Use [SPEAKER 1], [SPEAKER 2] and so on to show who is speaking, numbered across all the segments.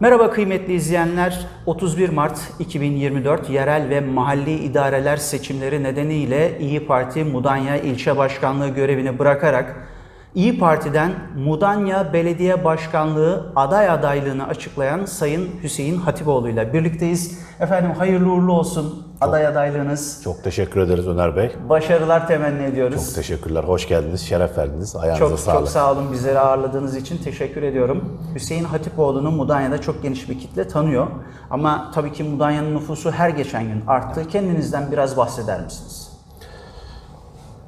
[SPEAKER 1] Merhaba kıymetli izleyenler. 31 Mart 2024 yerel ve mahalli idareler seçimleri nedeniyle İyi Parti Mudanya ilçe başkanlığı görevini bırakarak İyi Parti'den Mudanya Belediye Başkanlığı aday adaylığını açıklayan Sayın Hüseyin Hatipoğlu ile birlikteyiz. Efendim hayırlı uğurlu olsun aday adaylığınız.
[SPEAKER 2] Çok teşekkür ederiz Öner Bey.
[SPEAKER 1] Başarılar temenni ediyoruz.
[SPEAKER 2] Çok teşekkürler. Hoş geldiniz, şeref verdiniz. Ayağınıza
[SPEAKER 1] Çok
[SPEAKER 2] sağlık.
[SPEAKER 1] çok sağ olun bizleri ağırladığınız için teşekkür ediyorum. Hüseyin Hatipoğlu'nu Mudanya'da çok geniş bir kitle tanıyor. Ama tabii ki Mudanya'nın nüfusu her geçen gün arttı. Kendinizden biraz bahseder misiniz?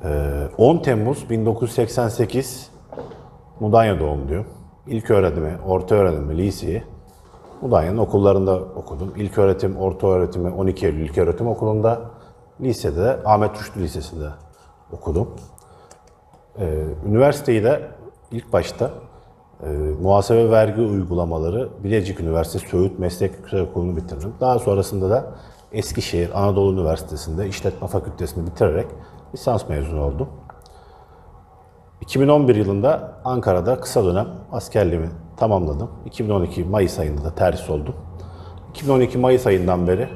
[SPEAKER 2] Ee, 10 Temmuz 1988 Mudanya doğumluyum. İlk öğretimi, orta öğrenimi, liseyi Mudanya'nın okullarında okudum. İlk öğretim, orta öğretimi 12 Eylül İlköğretim Okulu'nda, lisede de Ahmet Rüştü Lisesi'nde okudum. Ee, üniversiteyi de ilk başta e, muhasebe vergi uygulamaları Bilecik Üniversitesi Söğüt Meslek Yüksekokulu'nu bitirdim. Daha sonrasında da Eskişehir Anadolu Üniversitesi'nde İşletme Fakültesini bitirerek lisans mezunu oldum. 2011 yılında Ankara'da kısa dönem askerliğimi tamamladım. 2012 Mayıs ayında da terhis oldum. 2012 Mayıs ayından beri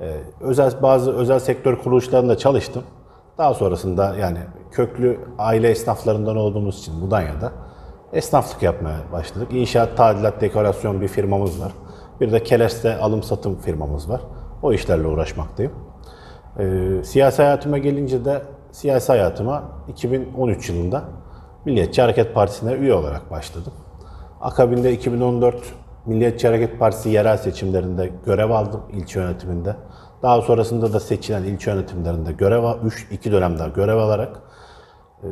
[SPEAKER 2] e, özel bazı özel sektör kuruluşlarında çalıştım. Daha sonrasında yani köklü aile esnaflarından olduğumuz için Mudanya'da esnaflık yapmaya başladık. İnşaat, tadilat, dekorasyon bir firmamız var. Bir de Keles'te alım satım firmamız var. O işlerle uğraşmaktayım. Ee, siyasi hayatıma gelince de siyasi hayatıma 2013 yılında Milliyetçi Hareket Partisi'ne üye olarak başladım. Akabinde 2014 Milliyetçi Hareket Partisi yerel seçimlerinde görev aldım ilçe yönetiminde. Daha sonrasında da seçilen ilçe yönetimlerinde görev 3 2 dönemde görev alarak ee,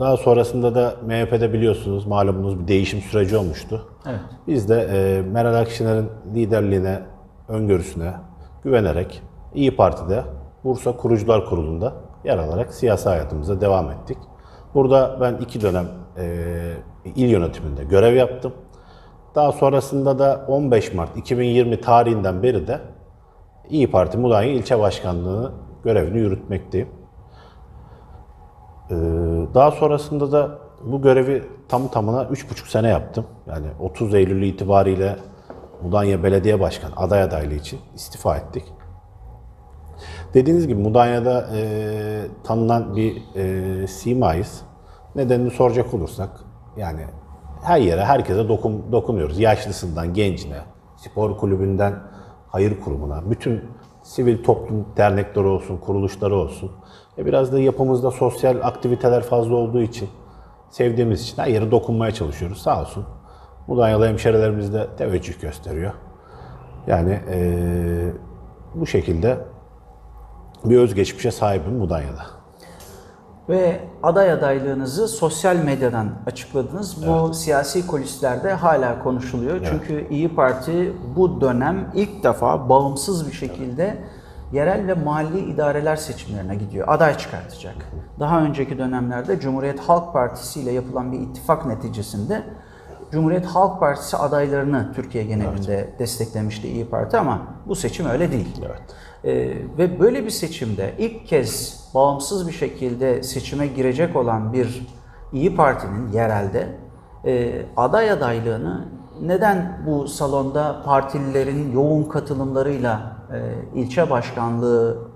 [SPEAKER 2] daha sonrasında da MHP'de biliyorsunuz malumunuz bir değişim süreci olmuştu.
[SPEAKER 1] Evet.
[SPEAKER 2] Biz de e, Meral Akşener'in liderliğine, öngörüsüne güvenerek İyi Parti'de Bursa Kurucular Kurulu'nda yer alarak siyasi hayatımıza devam ettik. Burada ben iki dönem e, il yönetiminde görev yaptım. Daha sonrasında da 15 Mart 2020 tarihinden beri de İyi Parti Mudanya İlçe Başkanlığı görevini yürütmekteyim. Ee, Daha sonrasında da bu görevi tam tamına 3,5 sene yaptım. Yani 30 Eylül itibariyle Mudanya Belediye Başkanı aday adaylığı için istifa ettik. Dediğiniz gibi Mudanya'da e, tanınan bir e, simayız. Nedenini soracak olursak yani her yere herkese dokun, dokunuyoruz. Yaşlısından gencine, spor kulübünden hayır kurumuna, bütün sivil toplum dernekleri olsun, kuruluşları olsun. E biraz da yapımızda sosyal aktiviteler fazla olduğu için, sevdiğimiz için her yere dokunmaya çalışıyoruz. Sağ olsun. Mudanyalı hemşerilerimiz de teveccüh gösteriyor. Yani e, bu şekilde bir özgeçmişe sahibim Mudanya'da.
[SPEAKER 1] Ve aday adaylığınızı sosyal medyadan açıkladınız. Bu siyasi kulislerde hala konuşuluyor. Çünkü İyi Parti bu dönem ilk defa bağımsız bir şekilde yerel ve mahalli idareler seçimlerine gidiyor. Aday çıkartacak. Daha önceki dönemlerde Cumhuriyet Halk Partisi ile yapılan bir ittifak neticesinde Cumhuriyet Halk Partisi adaylarını Türkiye genelinde desteklemişti İyi Parti ama bu seçim öyle değil.
[SPEAKER 2] Evet.
[SPEAKER 1] Ee, ve böyle bir seçimde ilk kez bağımsız bir şekilde seçime girecek olan bir İyi Parti'nin yerelde e, aday adaylığını neden bu salonda partililerin yoğun katılımlarıyla e, ilçe başkanlığı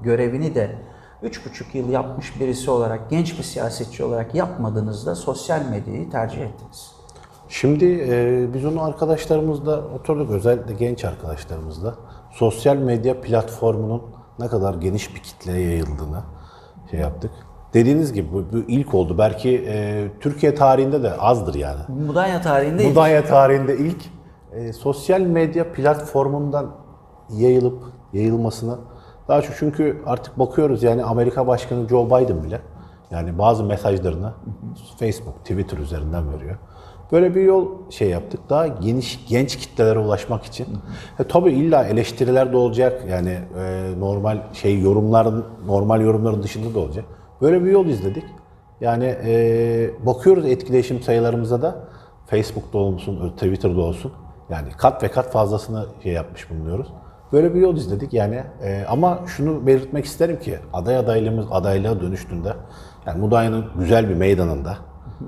[SPEAKER 1] görevini de 3,5 yıl yapmış birisi olarak, genç bir siyasetçi olarak yapmadığınızda sosyal medyayı tercih ettiniz.
[SPEAKER 2] Şimdi e, biz onu arkadaşlarımızla oturduk, özellikle genç arkadaşlarımızla sosyal medya platformunun ne kadar geniş bir kitleye yayıldığını şey yaptık. Dediğiniz gibi bu, bu ilk oldu. Belki e, Türkiye tarihinde de azdır yani.
[SPEAKER 1] Mudanya tarihinde ilk-
[SPEAKER 2] Mudanya tarihinde ilk e, sosyal medya platformundan yayılıp yayılmasına daha çok çünkü artık bakıyoruz yani Amerika Başkanı Joe Biden bile yani bazı mesajlarını Facebook, Twitter üzerinden veriyor. Böyle bir yol şey yaptık. Daha geniş genç kitlelere ulaşmak için. E, tabii illa eleştiriler de olacak. Yani e, normal şey yorumların normal yorumların dışında da olacak. Böyle bir yol izledik. Yani e, bakıyoruz etkileşim sayılarımıza da Facebook'ta olsun, Twitter'da olsun. Yani kat ve kat fazlasını şey yapmış bulunuyoruz. Böyle bir yol izledik yani. E, ama şunu belirtmek isterim ki aday adaylığımız adaylığa dönüştüğünde yani Mudanya'nın güzel bir meydanında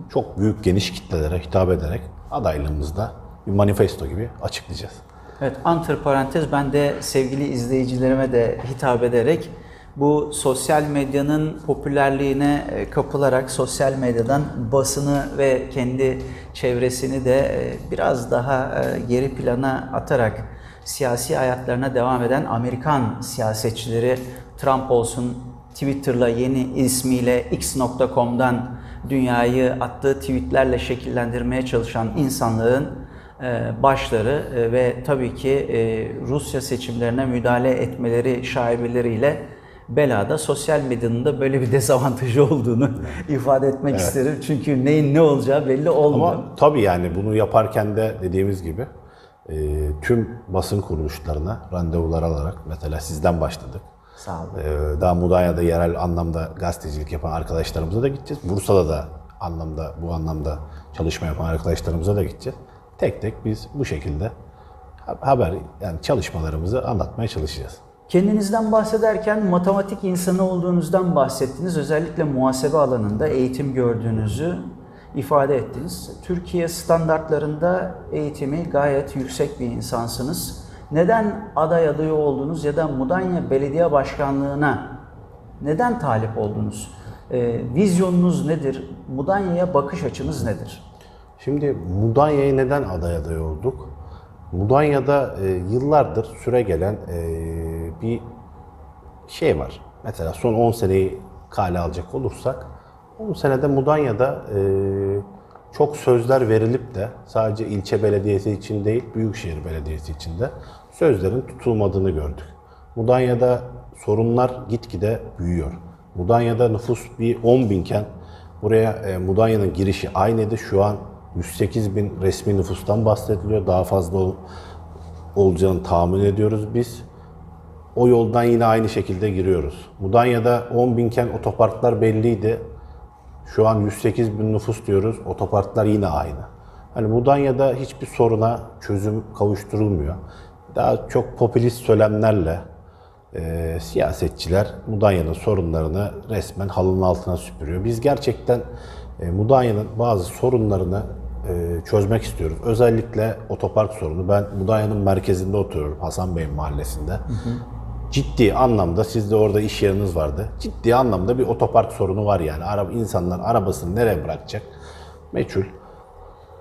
[SPEAKER 2] çok büyük geniş kitlelere hitap ederek adaylığımızda bir manifesto gibi açıklayacağız.
[SPEAKER 1] Evet, antiparantez ben de sevgili izleyicilerime de hitap ederek bu sosyal medyanın popülerliğine e, kapılarak sosyal medyadan basını ve kendi çevresini de e, biraz daha e, geri plana atarak siyasi hayatlarına devam eden Amerikan siyasetçileri Trump olsun, Twitter'la yeni ismiyle x.com'dan dünyayı attığı tweetlerle şekillendirmeye çalışan insanlığın e, başları e, ve tabii ki e, Rusya seçimlerine müdahale etmeleri şaibeleriyle belada sosyal medyanın da böyle bir dezavantajı olduğunu ifade etmek isterim. Çünkü neyin ne olacağı belli olmuyor.
[SPEAKER 2] Ama tabii yani bunu yaparken de dediğimiz gibi tüm basın kuruluşlarına randevular alarak mesela sizden başladık.
[SPEAKER 1] Sağ olun.
[SPEAKER 2] Ee, Daha Mudanya'da yerel anlamda gazetecilik yapan arkadaşlarımıza da gideceğiz. Bursa'da da anlamda bu anlamda çalışma yapan arkadaşlarımıza da gideceğiz. Tek tek biz bu şekilde ha- haber yani çalışmalarımızı anlatmaya çalışacağız.
[SPEAKER 1] Kendinizden bahsederken matematik insanı olduğunuzdan bahsettiniz. Özellikle muhasebe alanında eğitim gördüğünüzü ifade ettiniz. Türkiye standartlarında eğitimi gayet yüksek bir insansınız. Neden aday adayı oldunuz ya da Mudanya Belediye Başkanlığı'na neden talip oldunuz? Ee, vizyonunuz nedir? Mudanya'ya bakış açınız nedir?
[SPEAKER 2] Şimdi Mudanya'ya neden aday adayı olduk? Mudanya'da e, yıllardır süre gelen e, bir şey var. Mesela son 10 seneyi kale alacak olursak 10 senede Mudanya'da e, çok sözler verilip de sadece ilçe belediyesi için değil, büyükşehir belediyesi için de sözlerin tutulmadığını gördük. Mudanya'da sorunlar gitgide büyüyor. Mudanya'da nüfus bir 10 binken buraya e, Mudanya'nın girişi aynıydı. Şu an 108 bin resmi nüfustan bahsediliyor. Daha fazla ol- olacağını tahmin ediyoruz biz. O yoldan yine aynı şekilde giriyoruz. Mudanya'da 10 binken otoparklar belliydi. Şu an 108 bin nüfus diyoruz. Otoparklar yine aynı. Hani Mudanya'da hiçbir soruna çözüm kavuşturulmuyor. Daha çok popülist söylemlerle e, siyasetçiler Mudanya'nın sorunlarını resmen halının altına süpürüyor. Biz gerçekten e, Mudanya'nın bazı sorunlarını e, çözmek istiyoruz. Özellikle otopark sorunu. Ben Mudanya'nın merkezinde oturuyorum Hasan Bey mahallesinde. Ciddi anlamda sizde orada iş yeriniz vardı. Ciddi anlamda bir otopark sorunu var yani. Araba insanlar arabasını nereye bırakacak? Meçhul.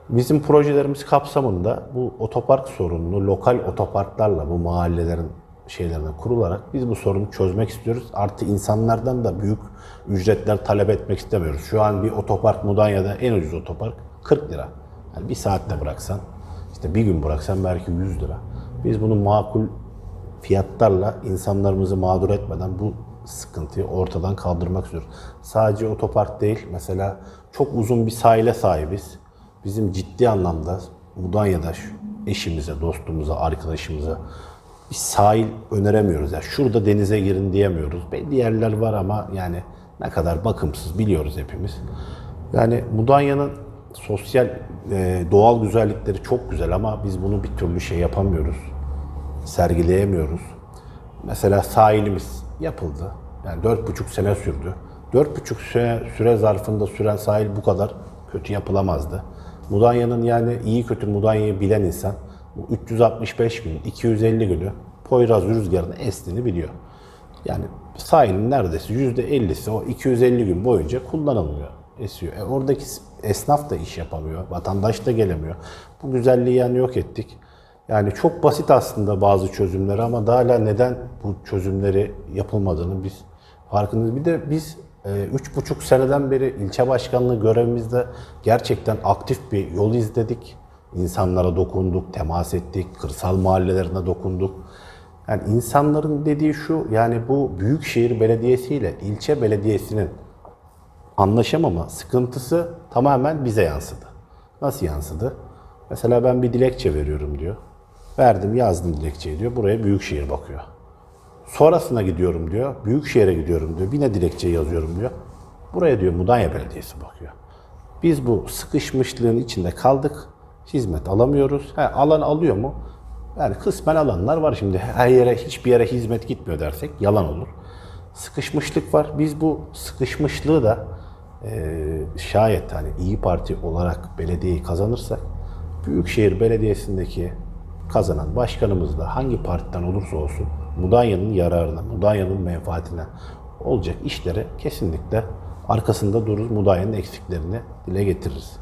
[SPEAKER 2] Bizim projelerimiz kapsamında bu otopark sorununu lokal otoparklarla bu mahallelerin şeylerine kurularak biz bu sorunu çözmek istiyoruz. Artı insanlardan da büyük ücretler talep etmek istemiyoruz. Şu an bir otopark Mudanya'da en ucuz otopark 40 lira. Yani bir saatte bıraksan, işte bir gün bıraksan belki 100 lira. Biz bunu makul fiyatlarla insanlarımızı mağdur etmeden bu sıkıntıyı ortadan kaldırmak istiyoruz. Sadece otopark değil, mesela çok uzun bir sahile sahibiz. Bizim ciddi anlamda Mudanya'da eşimize, dostumuza, arkadaşımıza bir sahil öneremiyoruz. Yani şurada denize girin diyemiyoruz. Belli yerler var ama yani ne kadar bakımsız biliyoruz hepimiz. Yani Mudanya'nın sosyal, e, doğal güzellikleri çok güzel ama biz bunu bir türlü şey yapamıyoruz sergileyemiyoruz. Mesela sahilimiz yapıldı. Yani dört buçuk sene sürdü. Dört buçuk süre, süre zarfında süren sahil bu kadar kötü yapılamazdı. Mudanya'nın yani iyi kötü Mudanya'yı bilen insan bu 365 gün, 250 günü Poyraz rüzgarının estiğini biliyor. Yani sahilin neredeyse %50'si o 250 gün boyunca kullanılmıyor, esiyor. E oradaki esnaf da iş yapamıyor, vatandaş da gelemiyor. Bu güzelliği yani yok ettik. Yani çok basit aslında bazı çözümler ama daha hala neden bu çözümleri yapılmadığını biz farkındayız. Bir de biz e, üç buçuk seneden beri ilçe başkanlığı görevimizde gerçekten aktif bir yol izledik. İnsanlara dokunduk, temas ettik, kırsal mahallelerine dokunduk. Yani insanların dediği şu, yani bu büyükşehir belediyesi ile ilçe belediyesinin anlaşamama sıkıntısı tamamen bize yansıdı. Nasıl yansıdı? Mesela ben bir dilekçe veriyorum diyor. Verdim, yazdım dilekçeyi diyor. Buraya Büyükşehir bakıyor. Sonrasına gidiyorum diyor. Büyükşehir'e gidiyorum diyor. Yine dilekçeyi yazıyorum diyor. Buraya diyor Mudanya Belediyesi bakıyor. Biz bu sıkışmışlığın içinde kaldık. Hizmet alamıyoruz. He, alan alıyor mu? Yani kısmen alanlar var şimdi. Her yere, hiçbir yere hizmet gitmiyor dersek yalan olur. Sıkışmışlık var. Biz bu sıkışmışlığı da e, şayet hani İyi Parti olarak belediyeyi kazanırsak Büyükşehir Belediyesi'ndeki kazanan başkanımız da hangi partiden olursa olsun Mudanya'nın yararına, Mudanya'nın menfaatine olacak işlere kesinlikle arkasında dururuz. Mudanya'nın eksiklerini dile getiririz.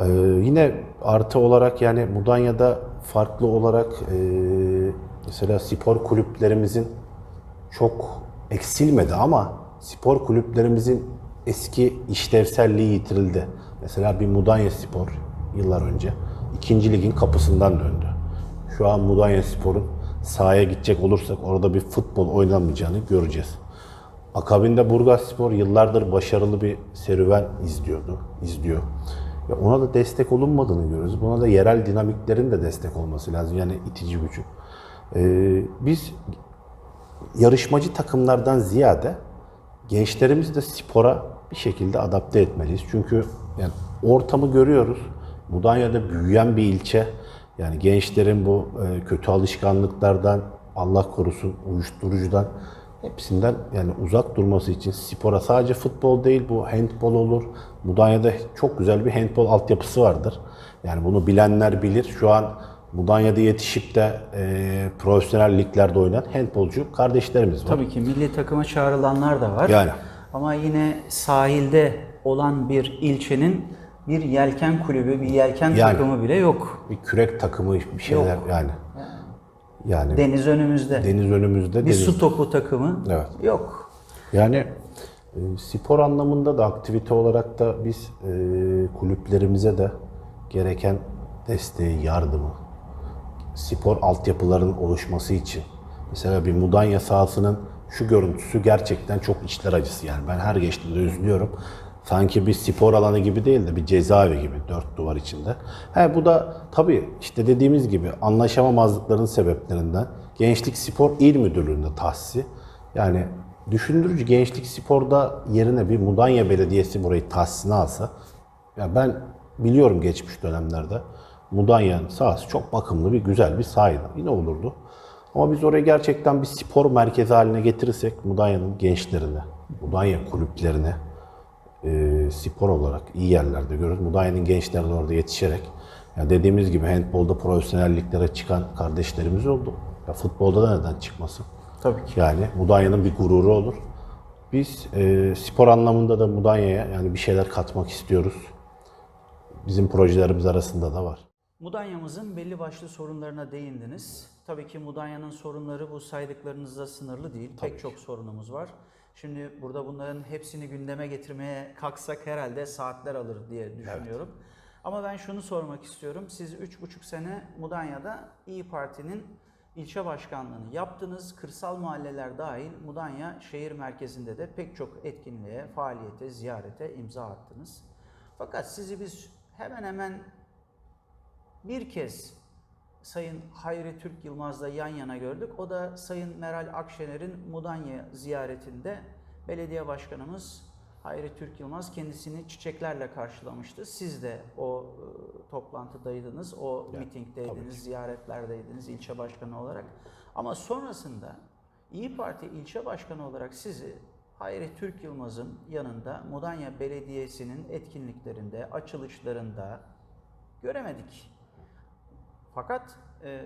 [SPEAKER 2] Ee, yine artı olarak yani Mudanya'da farklı olarak e, mesela spor kulüplerimizin çok eksilmedi ama spor kulüplerimizin eski işlevselliği yitirildi. Mesela bir Mudanya Spor yıllar önce ikinci ligin kapısından döndü. Şu an Mudanya Spor'un sahaya gidecek olursak orada bir futbol oynamayacağını göreceğiz. Akabinde Burgaz Spor yıllardır başarılı bir serüven izliyordu, izliyor. Ve ona da destek olunmadığını görüyoruz. Buna da yerel dinamiklerin de destek olması lazım. Yani itici gücü. Ee, biz yarışmacı takımlardan ziyade gençlerimizi de spora bir şekilde adapte etmeliyiz. Çünkü yani ortamı görüyoruz. Mudanya'da büyüyen bir ilçe. Yani gençlerin bu e, kötü alışkanlıklardan, Allah korusun uyuşturucudan hepsinden yani uzak durması için spora sadece futbol değil bu handbol olur. Mudanya'da çok güzel bir handbol altyapısı vardır. Yani bunu bilenler bilir. Şu an Mudanya'da yetişip de e, profesyonel liglerde oynayan handbolcu kardeşlerimiz var.
[SPEAKER 1] Tabii ki milli takıma çağrılanlar da var.
[SPEAKER 2] Yani.
[SPEAKER 1] Ama yine sahilde olan bir ilçenin bir yelken kulübü, bir yelken
[SPEAKER 2] Yani.
[SPEAKER 1] takımı bile yok.
[SPEAKER 2] Bir kürek takımı bir şeyler
[SPEAKER 1] Yok.
[SPEAKER 2] yani. Yani
[SPEAKER 1] Deniz önümüzde.
[SPEAKER 2] deniz önümüzde.
[SPEAKER 1] bir
[SPEAKER 2] deniz-
[SPEAKER 1] su topu takımı
[SPEAKER 2] Evet.
[SPEAKER 1] yok.
[SPEAKER 2] Yani e, spor anlamında da aktivite olarak da biz e, kulüplerimize de gereken desteği, yardımı, spor altyapılarının oluşması için. Mesela bir Mudanya sahasının şu görüntüsü gerçekten çok içler acısı yani. Ben her geçtiğimde üzülüyorum. Sanki bir spor alanı gibi değil de bir cezaevi gibi dört duvar içinde. He, bu da tabii işte dediğimiz gibi anlaşamamazlıkların sebeplerinden Gençlik Spor İl Müdürlüğü'nde tahsisi. Yani düşündürücü Gençlik Spor'da yerine bir Mudanya Belediyesi burayı tahsisine alsa. Ya ben biliyorum geçmiş dönemlerde Mudanya'nın sahası çok bakımlı bir güzel bir sahaydı. Yine olurdu. Ama biz orayı gerçekten bir spor merkezi haline getirirsek Mudanya'nın gençlerine, Mudanya kulüplerine e, spor olarak iyi yerlerde görürüz. Mudanya'nın gençleri de orada yetişerek ya dediğimiz gibi handbolda profesyonelliklere çıkan kardeşlerimiz oldu. Ya futbolda da neden çıkmasın?
[SPEAKER 1] Tabii ki.
[SPEAKER 2] Yani Mudanya'nın bir gururu olur. Biz e, spor anlamında da Mudanya'ya yani bir şeyler katmak istiyoruz. Bizim projelerimiz arasında da var.
[SPEAKER 1] Mudanya'mızın belli başlı sorunlarına değindiniz. Tabii ki Mudanya'nın sorunları bu saydıklarınızla sınırlı değil. Pek çok sorunumuz var. Şimdi burada bunların hepsini gündeme getirmeye kalksak herhalde saatler alır diye düşünüyorum. Ama ben şunu sormak istiyorum. Siz 3,5 sene Mudanya'da İyi Parti'nin ilçe başkanlığını yaptınız. Kırsal mahalleler dahil Mudanya şehir merkezinde de pek çok etkinliğe, faaliyete, ziyarete imza attınız. Fakat sizi biz hemen hemen bir kez Sayın Hayri Türk Yılmaz'la yan yana gördük. O da Sayın Meral Akşener'in Mudanya ziyaretinde belediye başkanımız Hayri Türk Yılmaz kendisini çiçeklerle karşılamıştı. Siz de o e, toplantıdaydınız, o
[SPEAKER 2] Yani,
[SPEAKER 1] mitingdeydiniz, ziyaretlerdeydiniz ilçe başkanı olarak. Ama sonrasında İyi Parti ilçe başkanı olarak sizi Hayri Türk Yılmaz'ın yanında Mudanya Belediyesi'nin etkinliklerinde, açılışlarında göremedik. Fakat e,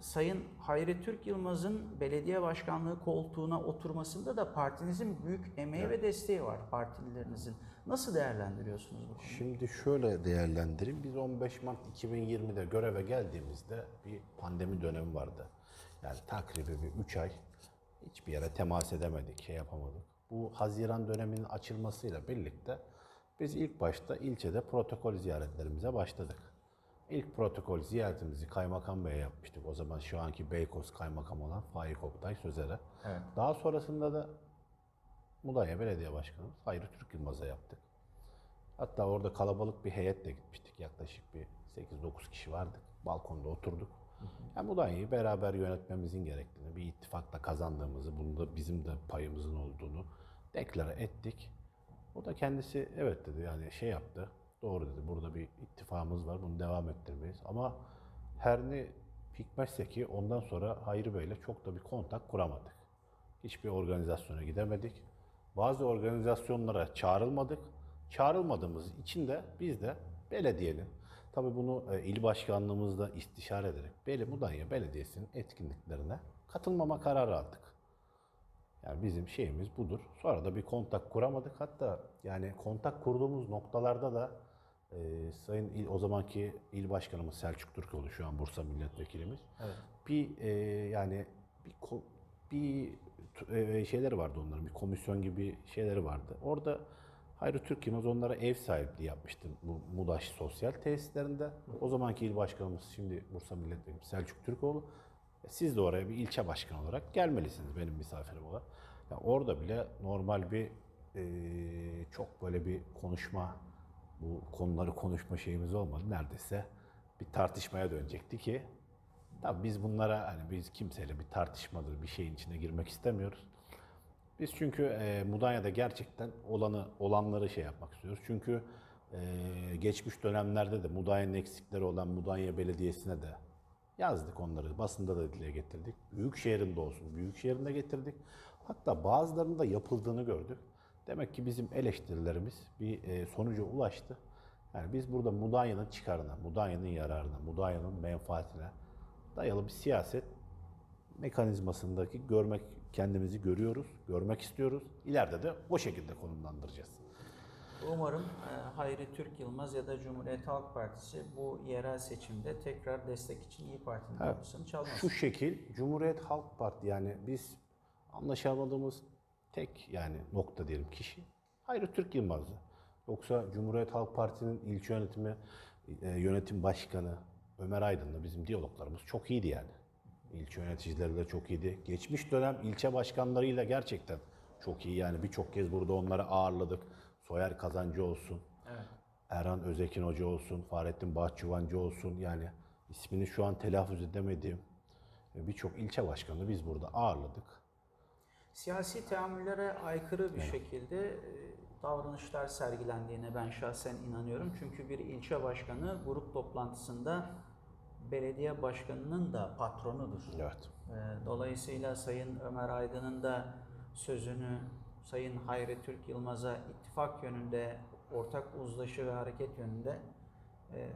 [SPEAKER 1] Sayın Hayri Türk Yılmaz'ın belediye başkanlığı koltuğuna oturmasında da partinizin büyük emeği ve desteği var partililerinizin. Nasıl değerlendiriyorsunuz bu konuyu?
[SPEAKER 2] Şimdi şöyle değerlendireyim. Biz 15 Mart 2020'de göreve geldiğimizde bir pandemi dönemi vardı. Yani takribi bir 3 ay hiçbir yere temas edemedik, şey yapamadık. Bu Haziran döneminin açılmasıyla birlikte biz ilk başta ilçede protokol ziyaretlerimize başladık. İlk protokol ziyaretimizi Kaymakam Bey'e yapmıştık. O zaman şu anki Beykoz Kaymakam olan Faik Oktay Sözer'e.
[SPEAKER 1] Evet.
[SPEAKER 2] Daha sonrasında da Mudanya Belediye Başkanı Hayri Türk Yılmaz'a yaptık. Hatta orada kalabalık bir heyetle gitmiştik. Yaklaşık bir 8-9 kişi vardık. Balkonda oturduk. Yani Mudanya'yı beraber yönetmemizin gerektiğini, bir ittifakla kazandığımızı, bunda bizim de payımızın olduğunu deklare ettik. O da kendisi evet dedi yani şey yaptı. Doğru dedi. Burada bir ittifakımız var. Bunu devam ettirmeyiz. Ama her ne hikmetse ki ondan sonra Hayri Bey'le çok da bir kontak kuramadık. Hiçbir organizasyona gidemedik. Bazı organizasyonlara çağrılmadık. Çağrılmadığımız için de biz de belediyenin Tabii bunu e, il başkanlığımızla istişare ederek Beli Mudanya Belediyesi'nin etkinliklerine katılmama kararı aldık. Yani bizim şeyimiz budur. Sonra da bir kontak kuramadık. Hatta yani kontak kurduğumuz noktalarda da e, Sayın il, o zamanki il başkanımız Selçuk Türkoğlu şu an Bursa milletvekilimiz. Bir e, yani bir ko- bir e, şeyleri vardı onların. Bir komisyon gibi şeyleri vardı. Orada Hayri Türk Yılmaz onlara ev sahipliği yapmıştı bu Mudaş sosyal tesislerinde. O zamanki il başkanımız şimdi Bursa milletvekili Selçuk Türkoğlu. E, Siz de oraya bir ilçe başkanı olarak gelmelisiniz benim misafirim olarak. Ya orada bile normal bir e, çok böyle bir konuşma, bu konuları konuşma şeyimiz olmadı. Neredeyse bir tartışmaya dönecekti ki tabii biz bunlara hani biz kimseyle bir tartışmadır, bir şeyin içine girmek istemiyoruz. Biz çünkü e, Mudanya'da gerçekten olanı olanları şey yapmak istiyoruz. Çünkü e, geçmiş dönemlerde de Mudanya'nın eksikleri olan Mudanya Belediyesi'ne de yazdık onları. Basında da dile getirdik. Büyük şehrinde olsun. Büyük şehrinde getirdik. Hatta bazılarının da yapıldığını gördük. Demek ki bizim eleştirilerimiz bir e, sonuca ulaştı. Yani biz burada Mudanya'nın çıkarına, Mudanya'nın yararına, Mudanya'nın menfaatine dayalı bir siyaset mekanizmasındaki görmek kendimizi görüyoruz, görmek istiyoruz. İleride de o şekilde konumlandıracağız.
[SPEAKER 1] Umarım e, Hayri Türk Yılmaz ya da Cumhuriyet Halk Partisi bu yerel seçimde tekrar destek için İyi Parti'nin kapısını çalmaz.
[SPEAKER 2] Şu şekil Cumhuriyet Halk Parti yani biz anlaşamadığımız tek yani nokta diyelim kişi Hayri Türk Yılmaz'dı. Yoksa Cumhuriyet Halk Parti'nin ilçe yönetimi e, yönetim başkanı Ömer Aydın'la bizim diyaloglarımız çok iyiydi yani. İlçe yöneticileriyle çok iyiydi. Geçmiş dönem ilçe başkanlarıyla gerçekten çok iyi yani birçok kez burada onları ağırladık. Soyer Kazancı olsun. Erhan Özekin Hoca olsun, Fahrettin Bahçıvancı olsun yani ismini şu an telaffuz edemediğim e, birçok ilçe başkanı biz burada ağırladık.
[SPEAKER 1] Siyasi teamüllere aykırı bir şekilde e, davranışlar sergilendiğine ben şahsen inanıyorum. Çünkü bir ilçe başkanı grup toplantısında belediye başkanının da patronudur.
[SPEAKER 2] Evet.
[SPEAKER 1] E, Dolayısıyla Sayın Ömer Aydın'ın da sözünü Sayın Hayri Türk Yılmaz'a ittifak yönünde, ortak uzlaşı ve hareket yönünde e,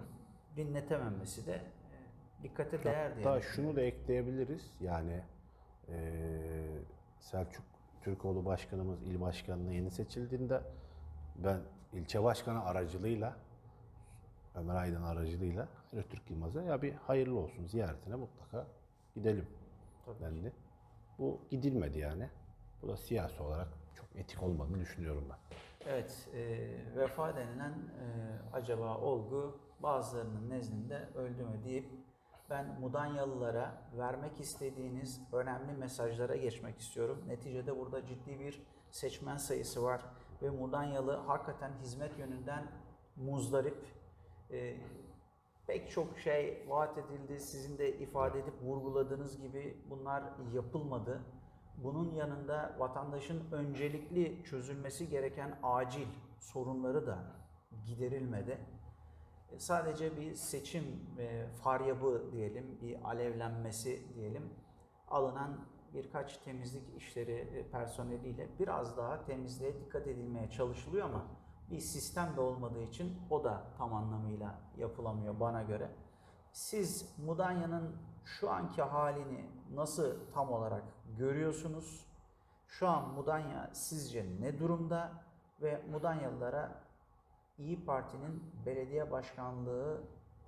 [SPEAKER 1] dinletememesi de e, dikkate değer diye.
[SPEAKER 2] Hatta şunu da ekleyebiliriz. Yani eee, Selçuk Türkoğlu başkanımız il başkanlığı yeni seçildiğinde ben ilçe başkanı aracılığıyla Ömer Aydın aracılığıyla Hayri Türk Yılmaz'a ya bir hayırlı olsun ziyaretine mutlaka gidelim dendi. Bu gidilmedi yani. Bu da siyasi olarak çok etik olmadığını düşünüyorum ben.
[SPEAKER 1] Evet, e, vefa denilen e, acaba olgu bazılarının nezdinde öldü mü deyip ben Mudanyalılara vermek istediğiniz önemli mesajlara geçmek istiyorum. Neticede burada ciddi bir seçmen sayısı var ve Mudanyalı hakikaten hizmet yönünden muzdarip. E, pek çok şey vaat edildi. Sizin de ifade edip vurguladığınız gibi bunlar yapılmadı. Bunun yanında vatandaşın öncelikli çözülmesi gereken acil sorunları da giderilmedi. E, Sadece bir seçim e, faryabı diyelim, bir alevlenmesi diyelim. Alınan birkaç temizlik işleri e, personeliyle biraz daha temizliğe dikkat edilmeye çalışılıyor ama bir sistem de olmadığı için o da tam anlamıyla yapılamıyor bana göre. Siz Mudanya'nın şu anki halini nasıl tam olarak görüyorsunuz? Şu an Mudanya sizce ne durumda ve Mudanyalılara İyi Parti'nin belediye başkanlığı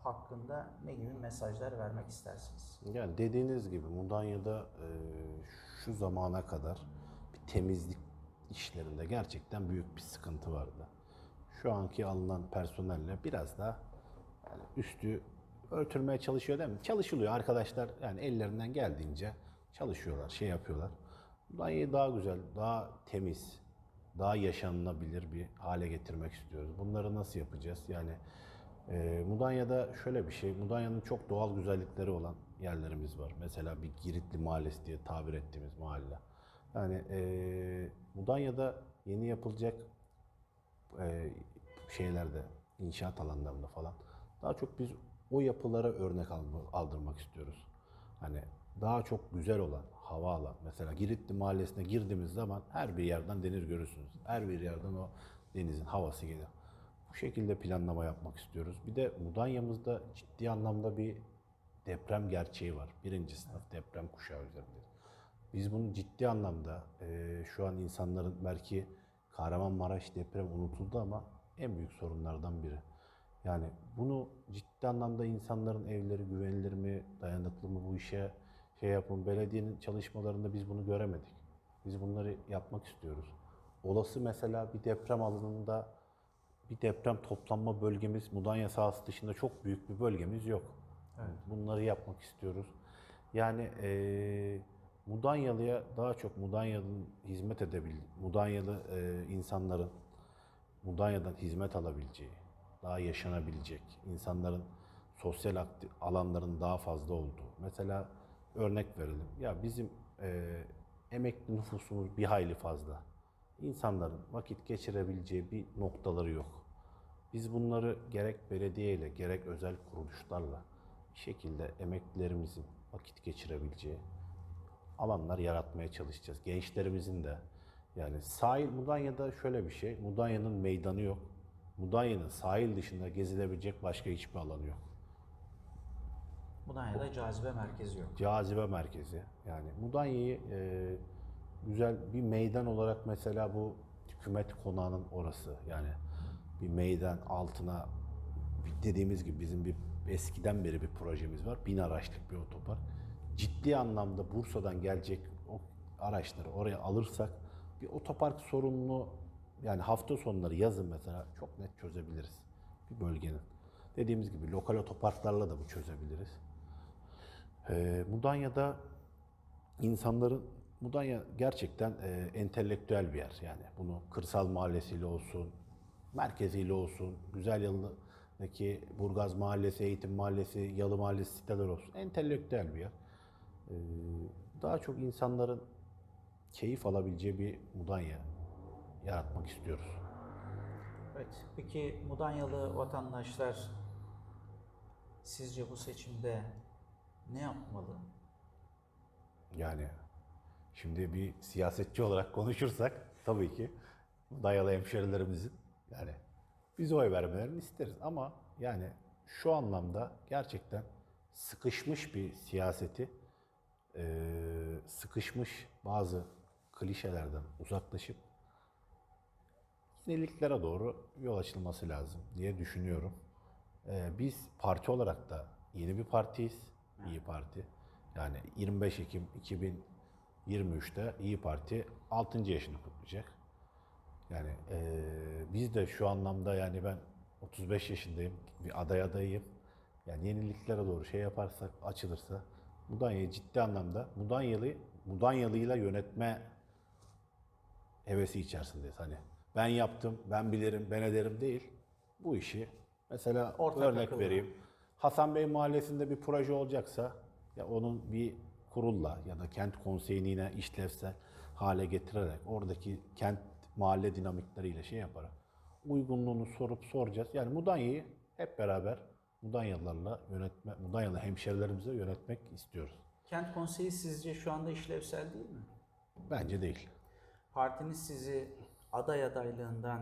[SPEAKER 1] hakkında ne gibi mesajlar vermek istersiniz?
[SPEAKER 2] Yani dediğiniz gibi Mudanya'da e, şu zamana kadar bir temizlik işlerinde gerçekten büyük bir sıkıntı vardı. Şu anki alınan personelle biraz daha yani üstü örtülmeye çalışıyor değil mi? Çalışılıyor arkadaşlar yani ellerinden geldiğince çalışıyorlar, şey yapıyorlar. Mudanya'yı daha güzel, daha temiz, daha yaşanılabilir bir hale getirmek istiyoruz. Bunları nasıl yapacağız? Yani e, Mudanya'da şöyle bir şey, Mudanya'nın çok doğal güzellikleri olan yerlerimiz var. Mesela bir Giritli Mahallesi diye tabir ettiğimiz mahalle. Yani e, Mudanya'da yeni yapılacak e, şeylerde, inşaat alanlarında falan daha çok biz o yapılara örnek aldırmak istiyoruz. Hani daha çok güzel olan, hava alan. Mesela Giritli Mahallesi'ne girdiğimiz zaman her bir yerden deniz görürsünüz. Her bir yerden o denizin havası gelir. Bu şekilde planlama yapmak istiyoruz. Bir de Mudanya'mızda ciddi anlamda bir deprem gerçeği var. Birinci sınıf deprem kuşağı üzerinde. Biz bunu ciddi anlamda e, şu an insanların belki Kahramanmaraş deprem unutuldu ama en büyük sorunlardan biri. Yani bunu ciddi anlamda insanların evleri güvenilir mi, dayanıklı mı bu işe şey yapın. Belediyenin çalışmalarında biz bunu göremedik. Biz bunları yapmak istiyoruz. Olası mesela bir deprem alanında bir deprem toplanma bölgemiz Mudanya sahası dışında çok büyük bir bölgemiz yok. Bunları yapmak istiyoruz. Yani eee Mudanyalı'ya daha çok Mudanyalı'nın hizmet edebil, Mudanyalı eee, insanların Mudanya'dan hizmet alabileceği, daha yaşanabilecek, insanların sosyal alanların daha fazla olduğu. Mesela örnek verelim. Ya bizim eee, emekli nüfusumuz bir hayli fazla. İnsanların vakit geçirebileceği bir noktaları yok. Biz bunları gerek belediyeyle gerek özel kuruluşlarla bir şekilde emeklilerimizin vakit geçirebileceği alanlar yaratmaya çalışacağız. Gençlerimizin de yani sahil Mudanya'da şöyle bir şey. Mudanya'nın meydanı yok. Mudanya'nın sahil dışında gezilebilecek başka hiçbir alanı yok.
[SPEAKER 1] Mudanya'da cazibe merkezi yok.
[SPEAKER 2] Cazibe merkezi. Yani Mudanya'yı e, güzel bir meydan olarak mesela bu hükümet konağının orası. Yani bir meydan altına dediğimiz gibi bizim bir eskiden beri bir projemiz var. Bin araçlık bir otopark. Ciddi anlamda Bursa'dan gelecek o araçları oraya alırsak bir otopark sorununu yani hafta sonları yazın mesela çok net çözebiliriz bir bölgenin. Dediğimiz gibi lokal otoparklarla da bu çözebiliriz. Ee, Mudanya'da insanların Mudanya gerçekten e, entelektüel bir yer yani. Bunu kırsal mahallesiyle olsun, merkeziyle olsun, Güzel Yalı'daki Burgaz Mahallesi, Eğitim Mahallesi, Yalı Mahallesi siteler olsun. Entelektüel bir yer. Ee, daha çok insanların keyif alabileceği bir Mudanya yaratmak istiyoruz.
[SPEAKER 1] Evet. Peki Mudanyalı vatandaşlar sizce bu seçimde ne yapmalı?
[SPEAKER 2] Yani şimdi bir siyasetçi olarak konuşursak tabii ki dayalı hemşerilerimizin yani biz oy vermelerini isteriz ama yani şu anlamda gerçekten sıkışmış bir siyaseti eee, sıkışmış bazı klişelerden uzaklaşıp yeniliklere doğru yol açılması lazım diye düşünüyorum. Ee, biz parti olarak da yeni bir partiyiz. İyi Parti. Yani 25 Ekim 2023'te İyi Parti 6. yaşını kutlayacak. Yani eee, biz de şu anlamda yani ben 35 yaşındayım, bir aday adayıyım. Yani yeniliklere doğru şey yaparsak, açılırsa Mudanya'yı ciddi anlamda Mudanyalı, Mudanyalıyla yönetme hevesi içerisindeyiz. Hani ben yaptım, ben bilirim, ben ederim değil. Bu işi mesela
[SPEAKER 1] Ortak
[SPEAKER 2] örnek
[SPEAKER 1] akılla.
[SPEAKER 2] vereyim. Hasan Bey Mahallesi'nde bir proje olacaksa ya onun bir kurulla ya da kent konseyini yine işlevsel hale getirerek oradaki kent mahalle dinamikleriyle şey yaparak uygunluğunu sorup soracağız. Yani Mudanya'yı hep beraber Mudanyalılarla yönetme, Mudanyalı hemşerilerimize yönetmek istiyoruz.
[SPEAKER 1] Kent konseyi sizce şu anda işlevsel değil mi?
[SPEAKER 2] Bence değil.
[SPEAKER 1] Partiniz sizi aday adaylığından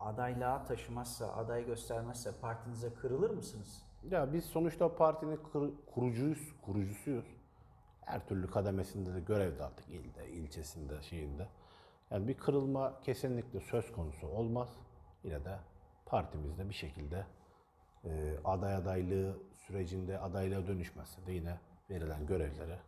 [SPEAKER 1] adaylığa taşımazsa, aday göstermezse partinize kırılır mısınız?
[SPEAKER 2] Ya biz sonuçta partinin kurucuyuz, kurucusuyuz. Her türlü kademesinde de görevde artık ilde, ilçesinde, şeyinde. Yani bir kırılma kesinlikle söz konusu olmaz. Yine de partimizde bir şekilde e, aday adaylığı sürecinde adaylığa dönüşmezse de yine verilen görevlere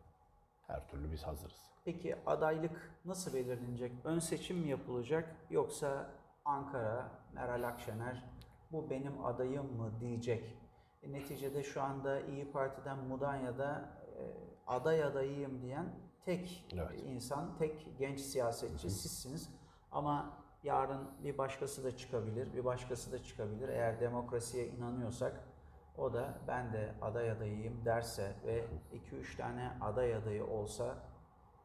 [SPEAKER 2] her türlü biz hazırız.
[SPEAKER 1] Peki adaylık nasıl belirlenecek? Ön seçim mi yapılacak yoksa Ankara, Meral Akşener bu benim adayım mı diyecek? E, neticede şu anda İyi Parti'den Mudanya'da e, aday adayıyım diyen tek
[SPEAKER 2] Evet.
[SPEAKER 1] insan, tek genç siyasetçi sizsiniz. Ama yarın bir başkası da çıkabilir, bir başkası da çıkabilir. Eğer demokrasiye inanıyorsak o da ben de aday adayıyım derse ve 2-3 tane aday adayı olsa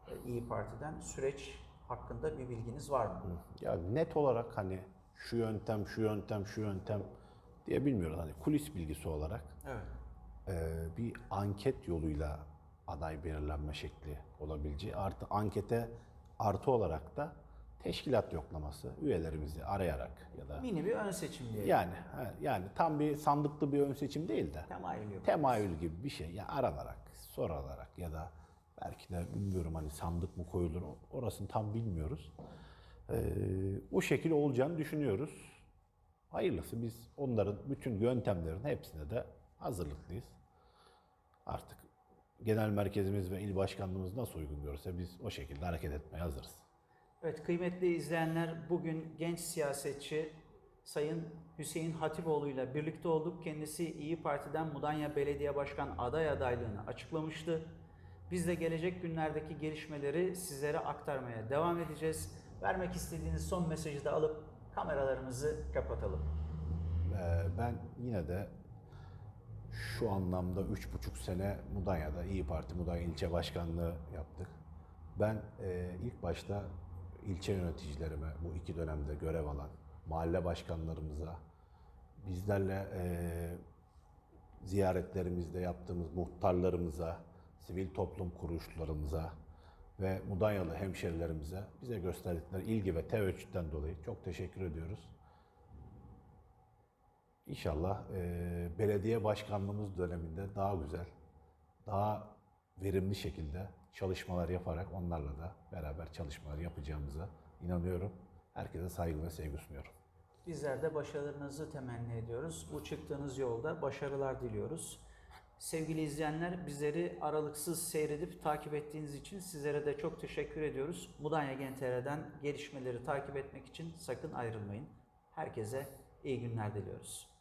[SPEAKER 1] e, İyi Parti'den süreç hakkında bir bilginiz var mı?
[SPEAKER 2] Ya net olarak hani şu yöntem, şu yöntem, şu yöntem diye bilmiyoruz. Hani kulis bilgisi olarak
[SPEAKER 1] Evet.
[SPEAKER 2] e, bir anket yoluyla aday belirlenme şekli olabileceği artı ankete artı olarak da teşkilat yoklaması, üyelerimizi arayarak ya da
[SPEAKER 1] Mini bir ön seçim diyelim.
[SPEAKER 2] yani yani tam bir sandıklı bir ön seçim değil de
[SPEAKER 1] Temayül yok.
[SPEAKER 2] temayül gibi bir şey ya aranarak, sorularak ya da belki de bilmiyorum hani sandık mı koyulur orasını tam bilmiyoruz. Ee, o şekil olacağını düşünüyoruz. Hayırlısı biz onların bütün yöntemlerin hepsine de hazırlıklıyız. Artık genel merkezimiz ve il başkanlığımız nasıl uygun görürse biz o şekilde hareket etmeye hazırız.
[SPEAKER 1] Evet kıymetli izleyenler bugün genç siyasetçi Sayın Hüseyin Hatipoğlu ile birlikte olduk. Kendisi İyi Parti'den Mudanya Belediye Başkan aday adaylığını açıklamıştı. Biz de gelecek günlerdeki gelişmeleri sizlere aktarmaya devam edeceğiz. Vermek istediğiniz son mesajı da alıp kameralarımızı kapatalım.
[SPEAKER 2] Ee, ben yine de şu anlamda üç buçuk sene Mudanya'da İyi Parti Mudanya ilçe başkanlığı yaptık. Ben e, ilk başta ilçe yöneticilerime bu iki dönemde görev alan mahalle başkanlarımıza bizlerle e, ziyaretlerimizde yaptığımız muhtarlarımıza, sivil toplum kuruluşlarımıza ve Mudanyalı hemşerilerimize bize gösterdikleri ilgi ve teveccühten dolayı çok teşekkür ediyoruz. İnşallah e, belediye başkanlığımız döneminde daha güzel, daha verimli şekilde çalışmalar yaparak onlarla da beraber çalışmalar yapacağımıza inanıyorum. Herkese saygı ve sevgi sunuyorum.
[SPEAKER 1] Bizler de başarılarınızı temenni ediyoruz. Bu çıktığınız yolda başarılar diliyoruz. Sevgili izleyenler bizleri aralıksız seyredip takip ettiğiniz için sizlere de çok teşekkür ediyoruz. Mudanya Gen TR'den gelişmeleri takip etmek için sakın ayrılmayın. Herkese iyi günler diliyoruz.